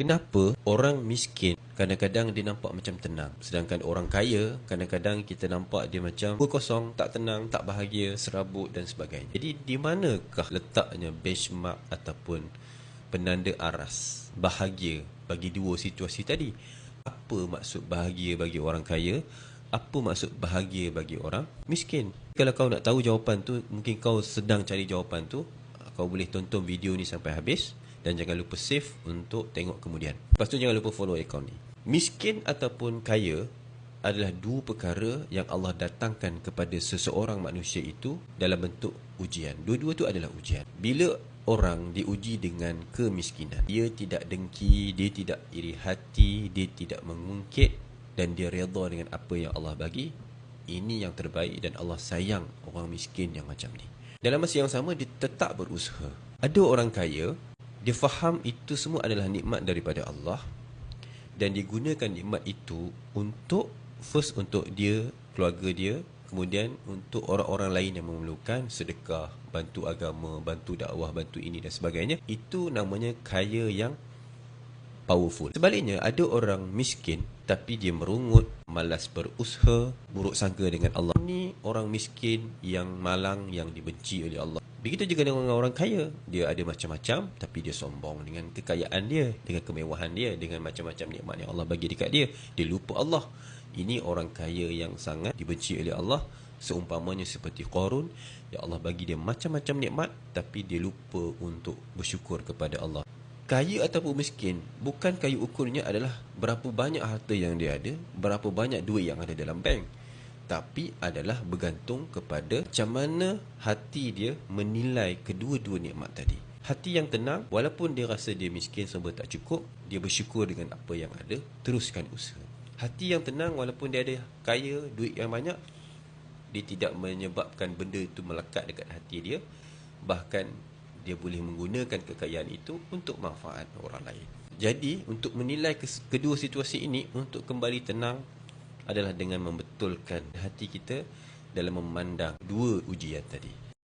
Kenapa orang miskin kadang-kadang dia nampak macam tenang sedangkan orang kaya kadang-kadang kita nampak dia macam kosong, tak tenang, tak bahagia, serabut dan sebagainya. Jadi di manakah letaknya benchmark ataupun penanda aras bahagia bagi dua situasi tadi? Apa maksud bahagia bagi orang kaya? Apa maksud bahagia bagi orang miskin? Kalau kau nak tahu jawapan tu, mungkin kau sedang cari jawapan tu, kau boleh tonton video ni sampai habis dan jangan lupa save untuk tengok kemudian. Lepas tu jangan lupa follow akaun ni. Miskin ataupun kaya adalah dua perkara yang Allah datangkan kepada seseorang manusia itu dalam bentuk ujian. Dua-dua tu adalah ujian. Bila orang diuji dengan kemiskinan, dia tidak dengki, dia tidak iri hati, dia tidak mengungkit dan dia redha dengan apa yang Allah bagi, ini yang terbaik dan Allah sayang orang miskin yang macam ni. Dalam masa yang sama dia tetap berusaha. Ada orang kaya dia faham itu semua adalah nikmat daripada Allah dan digunakan nikmat itu untuk first untuk dia, keluarga dia, kemudian untuk orang-orang lain yang memerlukan sedekah, bantu agama, bantu dakwah, bantu ini dan sebagainya. Itu namanya kaya yang powerful. Sebaliknya, ada orang miskin tapi dia merungut, malas berusaha, buruk sangka dengan Allah. Ini orang miskin yang malang yang dibenci oleh Allah. Begitu juga dengan orang kaya. Dia ada macam-macam tapi dia sombong dengan kekayaan dia, dengan kemewahan dia, dengan macam-macam nikmat yang Allah bagi dekat dia. Dia lupa Allah. Ini orang kaya yang sangat dibenci oleh Allah. Seumpamanya seperti Qarun, ya Allah bagi dia macam-macam nikmat tapi dia lupa untuk bersyukur kepada Allah. Kaya ataupun miskin, bukan kaya ukurnya adalah berapa banyak harta yang dia ada, berapa banyak duit yang ada dalam bank tapi adalah bergantung kepada macam mana hati dia menilai kedua-dua nikmat tadi. Hati yang tenang, walaupun dia rasa dia miskin sebab tak cukup, dia bersyukur dengan apa yang ada, teruskan usaha. Hati yang tenang, walaupun dia ada kaya, duit yang banyak, dia tidak menyebabkan benda itu melekat dekat hati dia, bahkan dia boleh menggunakan kekayaan itu untuk manfaat orang lain. Jadi, untuk menilai kedua situasi ini, untuk kembali tenang, adalah dengan membetulkan hati kita dalam memandang dua ujian tadi.